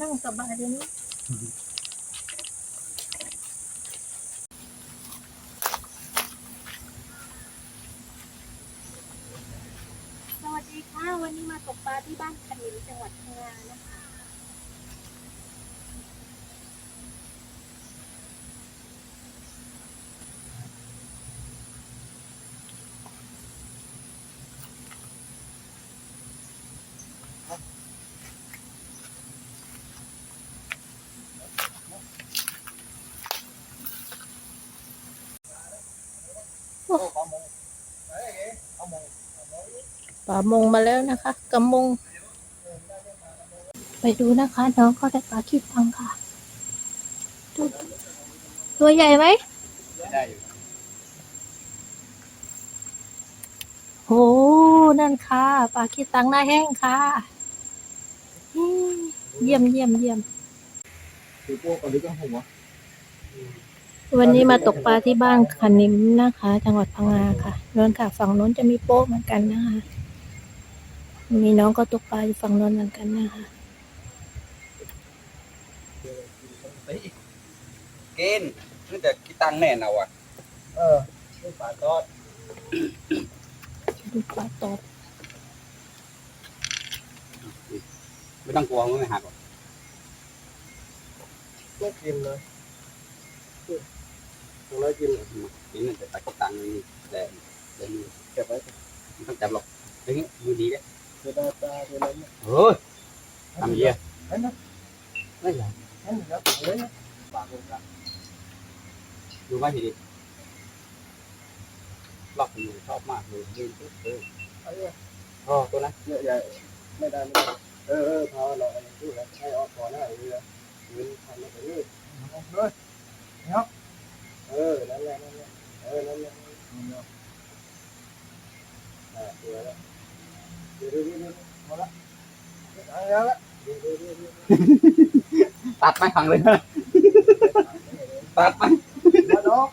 นั่งสบายเลยนี่สวัสดีค่ะ วันนี้มาตกปลาที่บ้านขนิมจังหวัดพังงานะคะ ป่ามงมาแล้วนะคะกำมง ไปดูนะคะน้องเขาได้ปลาคิดตังค่ะดูตัวใหญ่ไหมได้โอ้นั่นค่ะปลาคิดตังหน้าแห้งค่ะ เยี่ยมเยี่ยมเยี่ยมคือพวกคนที่ก็หัว วันนี้มาตกปลาที่บ้านขนิมนะคะ จังหวัดพังงาค่ะนนค่ะ ฝั่งโน้นจะมีโป๊ะเหมือนกันนะคะ มีน้องก็ตกปลาอยู่ฝั่งโน้นเหมือนกันนะคะเกณฑ์นี่แต่คิดตังค์แน่นเอาอะเออนี่ปลาทอดดูปลาตอดไม่ต้องกลัวไม่หักหรอกไม่กินเลยต รงนั้นกินนี่นั่นแต่ปลาคิดตังค์นี่แต่แต่นี่เก็บไว้ไม่ต้องจับหรอกเฮ้ยมือดีเลยเดี๋ยวตาตาตัวนั้นเฮ้ยทำเยี่ยเห็นไหมไม่ใช่เห็นครับเห็นไหมปากมันกันดูไม่ดีล็อกอยู่ชอบมากเลยยืนปุ๊บเออไอ้เนี่ยอ๋อตัวนั้นเยอะใหญ่ไม่ได้ไม่ได้เออเออพอเราอะไรพูดแล้วให้ออกก่อนหน้าเรือยืนทำแบบนี้ด้วยครับ เออ นั่นแหละนั่นแหละเออ นั่นแหละอ่าเดี๋ยวแล้วเดี๋ยวเดี๋ยวเดี๋ยวมาละเอาแล้วละเดี๋ยวเดี๋ยวเดี๋ยวเดี๋ยวตัดไม่พังเลยตัดไหมมาดอก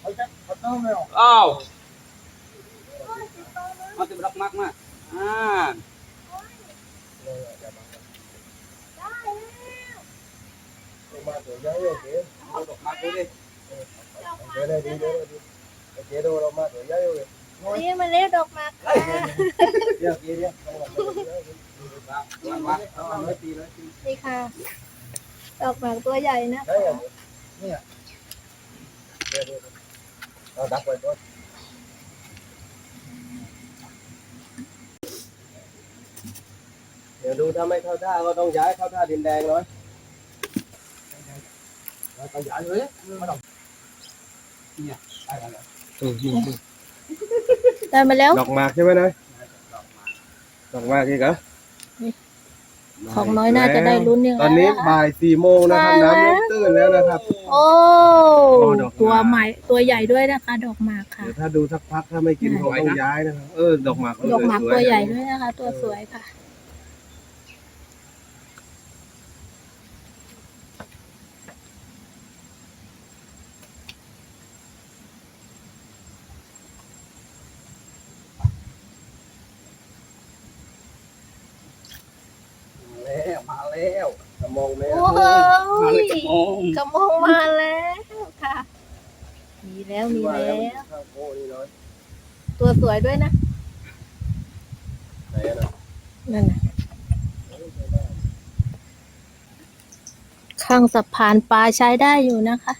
เอาจักเอาเต้าไม่ออกอ้าวมันจะรักมากมากอ่า เลยอะเดี๋ยว มาตัวใหญ่เลยเจ๊เอาดอกมากเลยดิเดี๋ยวได้ดีเดี๋ยวได้ดีเจ๊ดูเรามาตัวใหญ่เลยนี่มาเล็ดดอกมากค่ะเดี๋ยวเจ๊เดี๋ยวต้องมาตัวใหญ่เดี๋ยตีนี่ค่ะ ดอกหมากตัวใหญ่นะเนี่ยเดี๋ยวเดี๋ยวเราดักไว้ก่อนเดี๋ยวดูถ้าไม่เข้าท่าก็ต้องย้ายเข้าท่าดินแดงหน่อย เราย้ายเลยไม่ต้องได้แล้วได้มาแล้ว ดอกหมากใช่ไหมนายดอกหมากอีกเหรอของน้อยน่าจะได้ลุ้นยังไงตอนนี้นะคะบ่ายสี่โมงนะครับน้ำลดตื้นแล้วนะครับ โอ้โอ้ดอกหมากตัวใหม่ตัวใหญ่ด้วยนะคะ ดอกหมากค่ะเดี๋ยวถ้าดูสักพักถ้าไม่กินคงต้องย้ายนะครับเออดอกหมากดอกหมากตัวใหญ่ด้วยนะคะ ตัวสวยค่ะ มาแล้วมาแล้ว จะมองไหมโอ้มาเลยยกระโมงกระมงมาแล้วค่ะ มีแล้วมีว่าแล้แล้ววข้างโอ้นี่น้อยตัวสวยด้วยนะ ไหนอะนะนั่นน่ะข้างสะพานปลาใช้ได้อยู่นะคะ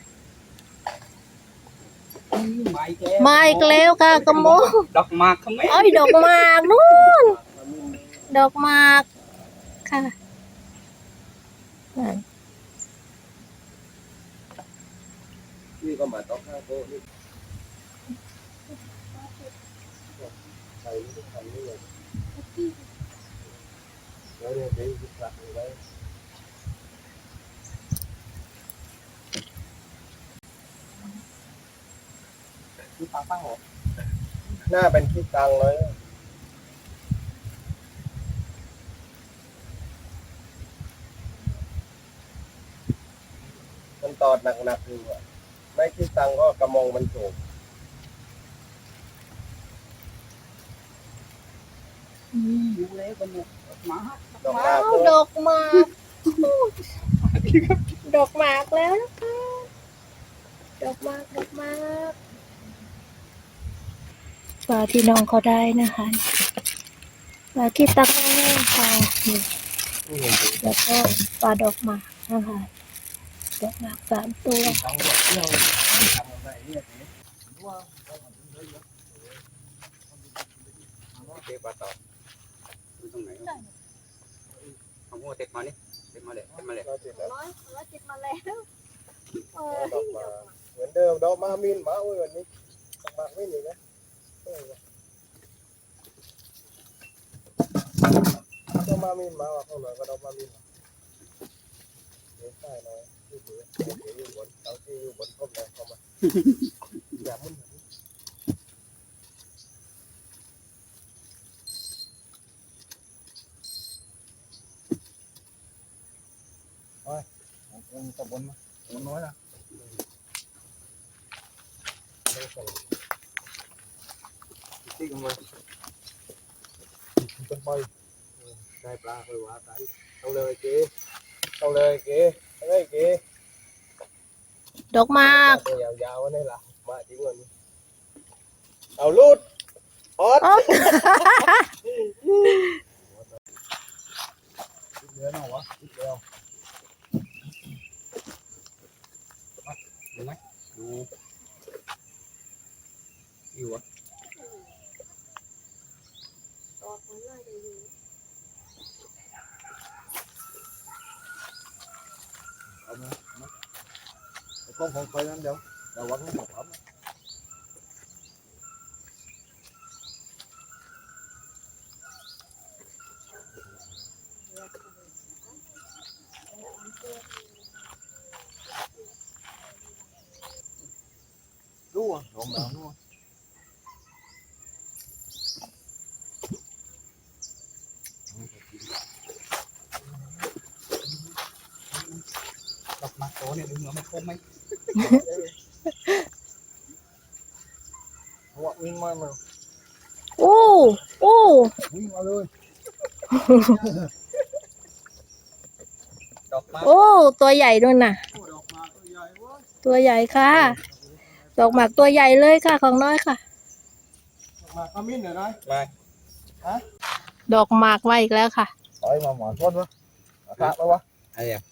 มาอีกแล้วมาอีกแล้วค่ะกระมงดอกหมากเขาไหมเอ้ยดอกหมากนู่น ดอกหมาก ค่ะ นั่นนี่ก็มาต้องข้างโอ้นี่ใส่นี่ก็ทำนี่เลยเดี๋ยวเดี๋ยวเดี๋ยวจะตัดไว้ที่ปลาตั้งหัวหน้าเป็นขี้ตังเลย ตอดหนักๆอยู่อะไม่ขี้ตังก็กระมองมันโฉบอืมดูแล้วกันเนี่ยเมาดอกว้าลาวดอกหมากดอกหมากแล้วนะคะดอกหมากดอกหมากปลาที่น้องเขาได้นะคะปลาที่ตักแห้งๆค่ะนี่แล้วก็ปลาดอกหมากนะคะ ดอกหมากสามตัวทางแบบเที่ยวทำอะไรเนี่ยว่าเก็บปลาต่ออยู่ตรงไหนเอาหัวเต็ดมานี่เต็ดมาเลยเต็ดมาเลยเราติดแล้วร้อยร้อยจิตมาแล้วเออดอกมาเหมือนเดิมดอกมามินมาเว้ยวันนี้ดอกมาไม่หนีนะเออดอกมามินมาว่าเขาหน่อยก็ดอกมามินมาเดี๋ยวใช่หน่อย ที่ถือเดี๋ยวอยู่บนเอาที่อยู่บนก้มเลยเด้ปลาเคยว่ากันเอาเลยเก๋เอาเลยเก๋เอาเลยเก๋ดอกหมากตัวยาวๆนี่ล่ะมาจริงวันนี้เอาลูดออดอ๋อเนื้อหน่อวะเดียวดูอยู่วะเอามาเอา กล้องของใครนั้นเดี๋ย เดี๋ยววัดให้หมดครับรู้อะลงแล้วนู่นดอกมาโตเนี่ยดูเหนือมันคมไหมเพราะว่าวิ่งมามาโอ้โอ้วิ่งมาเลยดอกมาโอ้ตัวใหญ่ด้วยน่ะโอ้ดอกมาตัวใหญ่เวะตัวใหญ่ค่ะ ดอกหมากตัวใหญ่เลยค่ะ ของน้อยค่ะ ดอกมาขมิ้นเหรอไงมาดอกหมากมาอีกแล้วค่ะ ต่อยมาหมอนทนวะอาคาปะวะอะไรอะติดไป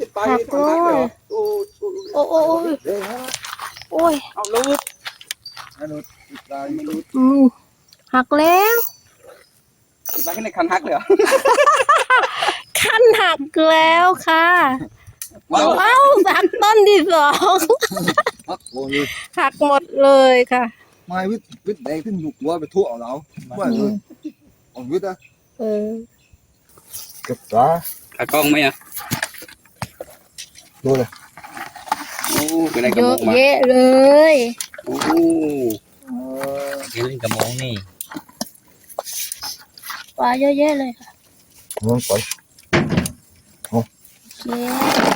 หักทำหักเลยเหรอเลยโอ้โอ้โอ้โอ้โอ้ยเด้งนะโอ้ยเอาลูกไอ้หนูติดลายไม่รู้อืมหักแล้วติดไปแค่ในคันหักเลยเหรอขั้นหักแล้วค่ะว้าวเอ้าหักต้นที่สองพักโอ้ยหักหมดเลยค่ะไม้วิทย์วิทย์แดงขึ้นอยู่หัวไปทั่วเอาเราว่าเลยอ่อนวิทย์อะเออเก็บตาขากล้องไหมอะ ดูเลยโอ้เป็นไรกเยระมอะงมาแยะเลยโอ้เออเล่นกระมงนี่ปลาเยอะแยะเลยค่ะมองก่อนโอเค